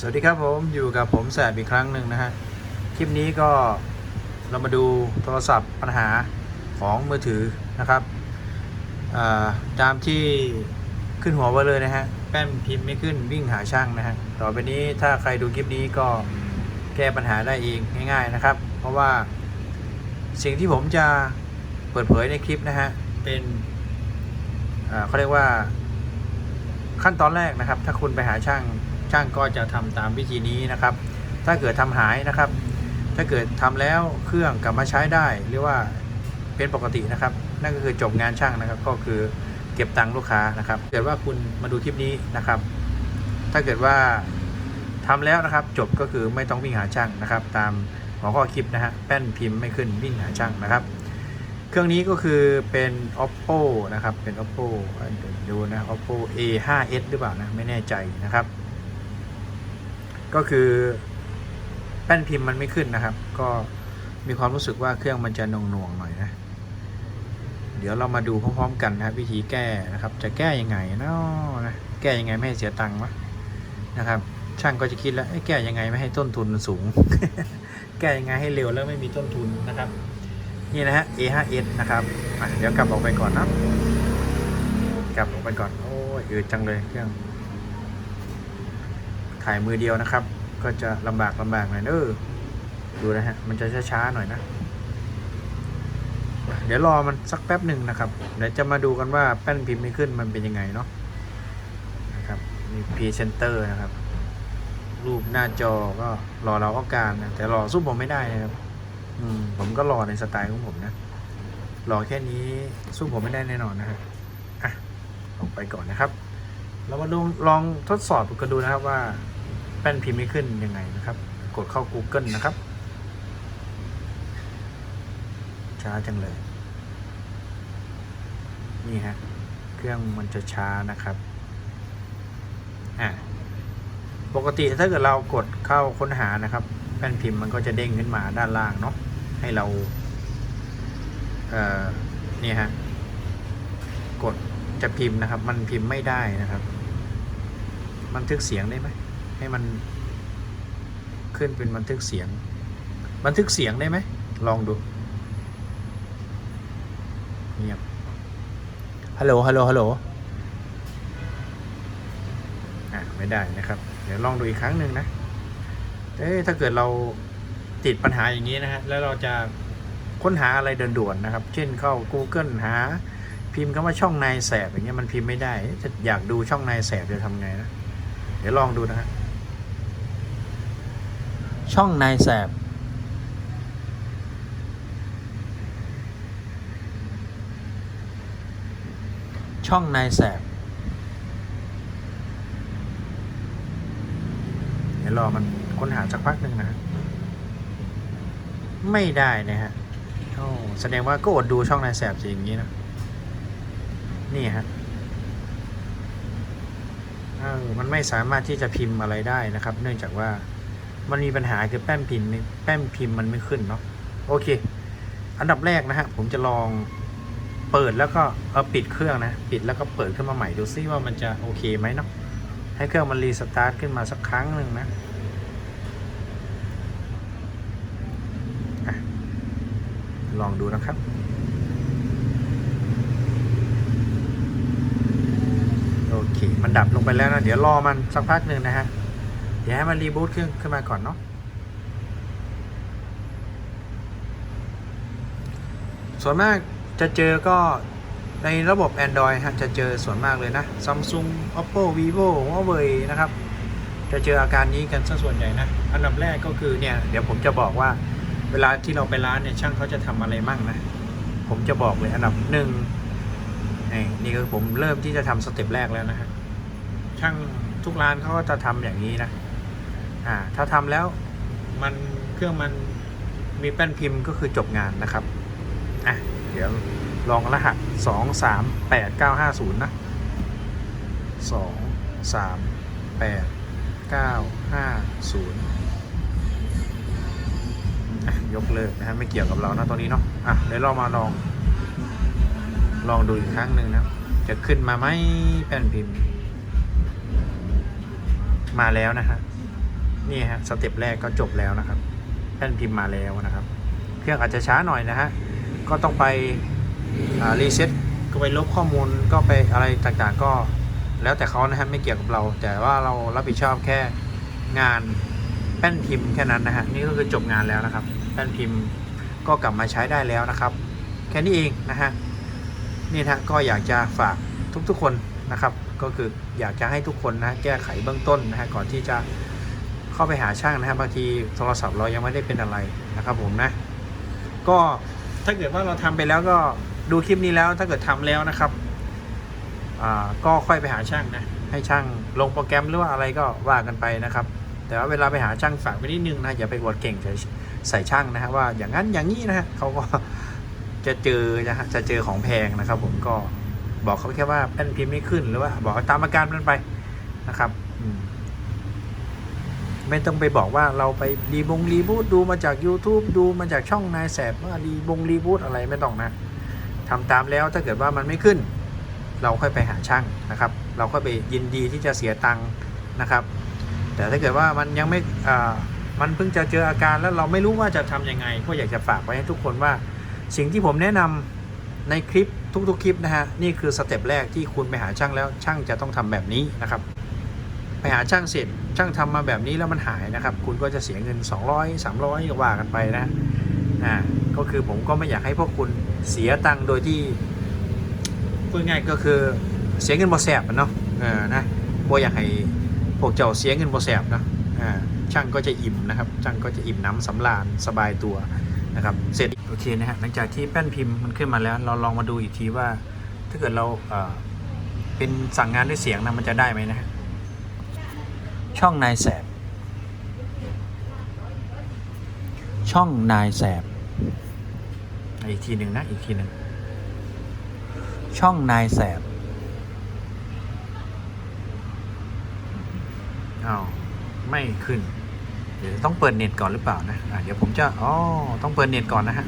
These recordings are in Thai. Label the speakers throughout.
Speaker 1: สวัสดีครับผมอยู่กับผมแสบอีกครั้งหนึ่งนะฮะคลิปนี้ก็เรามาดูโทรศัพท์ปัญหาของมือถือนะครับอ่าตามที่ขึ้นหัวไว้เลยนะฮะแป้นพิมพ์ไม่ขึ้นวิ่งหาช่างนะฮะต่อไปนี้ถ้าใครดูคลิปนี้ก็แก้ปัญหาได้เองง่าย ๆนะครับ เพราะว่าสิ่งที่ผมจะเปิดเผยในคลิปนะฮะเป็นเขาเรียกว่าขั้นตอนแรกนะครับ ถ้าคุณไปหาช่าง ช่างก็จะทำตามวิธีนี้นะครับ ถ้าเกิดทำหายนะครับ ถ้าเกิดทำแล้วเครื่องกลับมาใช้ได้หรือว่าเป็นปกตินะครับ นั่นก็คือจบงานช่างนะครับ ก็คือเก็บตังค์ลูกค้านะครับ เกิดว่าคุณมาดูคลิปนี้นะครับ ถ้าเกิดว่าทำแล้วนะครับ จบก็คือไม่ต้องวิ่งหาช่างนะครับ ตามหัวข้อคลิปนะฮะแป้นพิมพ์ไม่ขึ้นวิ่งหาช่างนะครับ เครื่องนี้ก็คือเป็น oppo นะครับเป็น oppo ดูนะ oppo a 5 s หรือเปล่านะไม่แน่ใจนะครับ ก็คือแป้นพิมพ์มันไม่ขึ้นนะครับ ก็มีความรู้สึกว่าเครื่องมันจะหน่วงๆหน่อยนะ เดี๋ยวเรามาดูพร้อมๆกันนะครับ วิธีแก้นะครับ จะแก้ยังไงเนาะนะแก้ยังไงไม่ให้เสียตังค์วะนะครับ ช่างก็จะคิดแล้วเอ้แก้ยังไงไม่ให้ต้นทุนมันสูง แก้ยังไงให้เร็วแล้วไม่มีต้นทุนนะครับ นี่นะฮะ A5S นะครับเดี๋ยวกลับออกไปก่อนนะกลับออกไปก่อนโอ้ยอืดจังเลยเครื่องถ่ายมือเดียวนะครับ ก็จะลำบากลำบากหน่อยเนอดูนะฮะ มันจะช้าๆหน่อยนะ เดี๋ยวรอมันสักแป๊บหนึ่งนะครับ เดี๋ยวจะมาดูกันว่าแป้นพิมพ์ไม่ขึ้นมันเป็นยังไงเนาะนะครับมีพรีเซนเตอร์นะครับ รูปหน้าจอก็รอเราก็การนะแต่รอสู้ผมไม่ได้นะครับ อืม ผมก็รอในสไตล์ของผมนะรอแค่นี้สู้ผมไม่ได้แน่นอนนะฮะอะออกไปก่อนนะครับ เรามาดูลองทดสอบกันดูนะครับว่า แป้นพิมพ์ไม่ขึ้นยังไงนะครับ กดเข้า Google นะครับ ช้าจังเลย นี่ฮะ เครื่องมันจะช้านะครับอะปกติถ้าเกิดเรากดเข้าค้นหานะครับ แป้นพิมพ์มันก็จะเด้งขึ้นมาด้านล่างเนาะให้เราเอ่อนี่ฮะกดจะพิมพ์นะครับ มันพิมพ์ไม่ได้นะครับบันทึกเสียงได้ไหม ให้มันขึ้นเป็นบันทึกเสียง บันทึกเสียงได้ไหม ลองดูเงียบฮัลโหลฮัลโหลฮัลโหลอะไม่ได้นะครับ เดี๋ยวลองดูอีกครั้งหนึ่งนะเอ๊ะถ้าเกิดเราติดปัญหาอย่างนี้นะฮะแล้วเราจะค้นหาอะไรด่วนๆนะครับ เช่นเข้า Google หา พิมพ์คำว่าช่องนายแสบอย่างเงี้ยมันพิมพ์ไม่ได้จะอยากดูช่องนายแสบจะทำไงนะเดี๋ยวลองดูนะฮะ ช่องนายแสบ ช่องนายแสบเดี๋ยวรอมันค้นหาสักพักหนึ่งนะ ไม่ได้นะฮะโอ้แสดงว่าก็อดดูช่องนายแสบสิอย่างนี้นะ นี่ฮะเออมันไม่สามารถที่จะพิมพ์อะไรได้นะครับ เนื่องจากว่า มันมีปัญหาคือแป้นพิมพ์ไม่แป้นพิมพ์มันไม่ขึ้นเนาะโอเค อันดับแรกนะฮะผมจะลองเปิดแล้วก็เอาปิดเครื่องนะ ปิดแล้วก็เปิดขึ้นมาใหม่ดูซิว่ามันจะโอเคไหมเนาะให้เครื่องมันรีสตาร์ทขึ้นมาสักครั้งหนึ่งนะลองดูนะครับ โอเค มันดับลงไปแล้วนะ เดี๋ยวรอมันสักพักหนึ่งนะฮะ ดี๋ยวให้มันรีบูตเครื่องขึ้นมาก่อนเนาะส่วนมากจะเจอก็ในระบบ Android ฮะจะเจอส่วนมากเลยนะ Samsung Oppo Vivo Huawei นะครับ จะเจออาการนี้กันซะส่วนใหญ่นะ อันดับแรกก็คือเนี่ย เดี๋ยวผมจะบอกว่าเวลาที่เราไปร้านเนี่ยช่างเขาจะทำอะไรมั่งนะ ผมจะบอกเลยอันดับหนึ่งนี่คือผมเริ่มที่จะทำสเต็ปแรกแล้วนะฮะช่างทุกร้านเขาก็จะทำอย่างนี้นะ อ่าถ้าทำแล้วมันเครื่องมันมีแป้นพิมพ์ก็คือจบงานนะครับอะเดี๋ยวลองรหัสสองสามแปดเก้าห้าศูนย์นะสองสามแปดเก้าห้าศูนย์ยกเลิกนะฮะไม่เกี่ยวกับเรานะตอนนี้เนาะอะเดี๋ยวเรามาลอง ลองดูอีกครั้งหนึ่งนะ จะขึ้นมาไหมแป้นพิมพ์ มาแล้วนะฮะ นี่ฮะสเต็ปแรกก็จบแล้วนะครับแป้นพิมพ์มาแล้วนะครับ เครื่องอาจจะช้าหน่อยนะฮะก็ต้องไปรีเซ็ตก็ไปลบข้อมูลก็ไปอะไรต่างๆก็แล้วแต่เขานะฮะไม่เกี่ยวกับเรา แต่ว่าเรารับผิดชอบแค่งานแป้นพิมพ์แค่นั้นนะฮะนี่ก็คือจบงานแล้วนะครับ แป้นพิมพ์ก็กลับมาใช้ได้แล้วนะครับ แค่นี้เองนะฮะนี่นะฮะก็อยากจะฝากทุกๆคนนะครับ ก็คืออยากจะให้ทุกคนนะแก้ไขเบื้องต้นนะฮะก่อนที่จะ เข้าไปหาช่างนะฮะบบางทีโทรศัพท์เรายังไม่ได้เป็นอะไรนะครับผมนะ ก็ถ้าเกิดว่าเราทำไปแล้วก็ดูคลิปนี้แล้วถ้าเกิดทำแล้วนะครับอ่าก็ค่อยไปหาช่างนะให้ช่างลงโปรแกรมหรือว่าอะไรก็ว่ากันไปนะครับ แต่ว่าเวลาไปหาช่างฝากไว้นิดนึงนะอย่าไปกดเก่งใส่ใส่ช่างนะฮะว่าอย่างนั้นอย่างนี้นะฮะเขาก็จะเจอนะฮะจะเจอของแพงนะครับ ผมก็บอกเขาแค่ว่าแป้นพิมพ์ไม่ขึ้นหรือว่าบอกตามอาการมันไปนะครับ ไม่ต้องไปบอกว่าเราไปรีบงรีบูตดูมาจาก YouTube ดูมาจากช่องนายแสบว่ารีบงรีบูตอะไรไม่ต้องนะทำตามแล้วถ้าเกิดว่ามันไม่ขึ้น เราค่อยไปหาช่างนะครับ เราค่อยไปยินดีที่จะเสียตังค์นะครับ แต่ถ้าเกิดว่ามันยังไม่มันเพิ่งจะเจออาการแล้วเราไม่รู้ว่าจะทำยังไง ก็อยากจะฝากไว้ให้ทุกคนว่า สิ่งที่ผมแนะนำในคลิปทุกๆคลิปนะฮะนี่คือสเต็ปแรกที่คุณไปหาช่างแล้วช่างจะต้องทำแบบนี้นะครับ หาช่างเสร็จช่างทำมาแบบนี้แล้วมันหายนะครับ คุณก็จะเสียเงิน 200 300ก็ว่ากันไปนะอ่าก็คือผมก็ไม่อยากให้พวกคุณเสียตังค์โดยที่พูดง่ายก็คือเสียเงินบ่แสบอะเนาะเออนะบ่อยากให้พวกเจ้าเสียเงินบ่แสบเนาะอ่าช่างก็จะอิ่มนะครับช่างก็จะอิ่มน้ำสำราญสบายตัวนะครับเสร็จโอเคนะฮะหลังจากที่แป้นพิมพ์มันขึ้นมาแล้ว เราลองมาดูอีกทีว่า ถ้าเกิดเราเอ่อเป็นสั่งงานด้วยเสียงนะมันจะได้ไหมนะฮะ ช่องนายแสบ ช่องนายแสบ อีกทีหนึ่งนะ อีกทีหนึ่ง ช่องนายแสบอ้าวไม่ขึ้น เดี๋ยวต้องเปิดเน็ตก่อนหรือเปล่านะะเดี๋ยวผมจะ อ๋อ ต้องเปิดเน็ตก่อนนะฮะ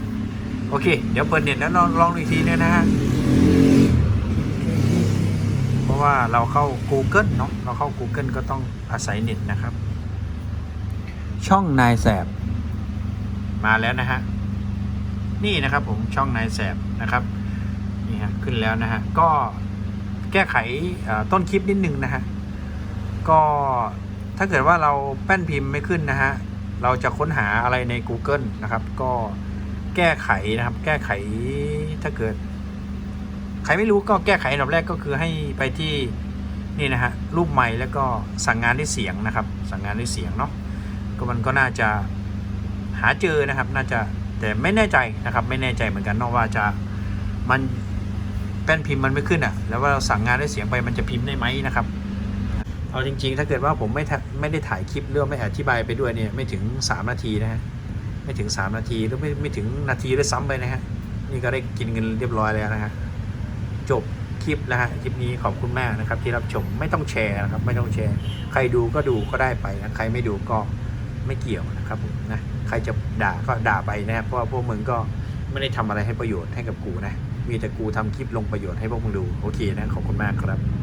Speaker 1: โอเค เดี๋ยวเปิดเน็ตแล้วลองลองอีกทีนึงนะฮะะว่าเราเข้า Google เนาะเราเข้า Google ก็ต้องอาศัยเน็ตนะครับ ช่องนายแสบ มาแล้วนะฮะนี่นะครับผมช่องนายแสบนะครับนี่ฮะขึ้นแล้วนะฮะก็แก้ไขต้นคลิปนิดนึงนะฮะก็ถ้าเกิดว่าเราแป้นพิมพ์ไม่ขึ้นนะฮะเราจะค้นหาอะไรใน Google นะครับ ก็แก้ไขนะครับ แก้ไขถ้าเกิด ครไม่รู้ก็แก้ไขอันดับแรกก็คือให้ไปที่นี่นะฮะรูปใหม่แล้วก็สั่งงานด้วยเสียงนะครับ สั่งงานด้วยเสียงเนาะก็มันก็น่าจะหาเจอนะครับ น่าจะแต่ไม่แน่ใจนะครับ ไม่แน่ใจเหมือนกันนอะว่าจะมันแป้นพิมพ์มันไม่ขึ้นอะ แล้วว่าเราสั่งงานด้วยเสียงไปมันจะพิมพ์ได้ไหมนะครับเอาจริง ๆ ถ้าเกิดว่าผมไม่ไม่ได้ถ่ายคลิปหรือว่าไม่อธิบายไปด้วยเนี่ยไม่ถึง 3 นาทีนะฮะไม่ถึง 3 นาทีหรือไม่ไม่ถึงนาทีด้วยซ้ำไปนะฮะนี่ก็ได้กินเงินเรียบร้อยแล้วนะฮะ จบคลิปนะฮะคลิปนี้ขอบคุณมากนะครับ ที่รับชมไม่ต้องแชร์นะครับ ไม่ต้องแชร์ ใครดูก็ดูก็ได้ไปนะใครไม่ดูก็ไม่เกี่ยวนะครับผมนะใครจะด่าก็ด่าไปนะเพราะว่าพวกมึงก็ไม่ได้ทำอะไรให้ประโยชน์ให้กับกูนะมีแต่กูทำคลิปลงประโยชน์ให้พวกมึงดูโอเคนะขอบคุณมากครับ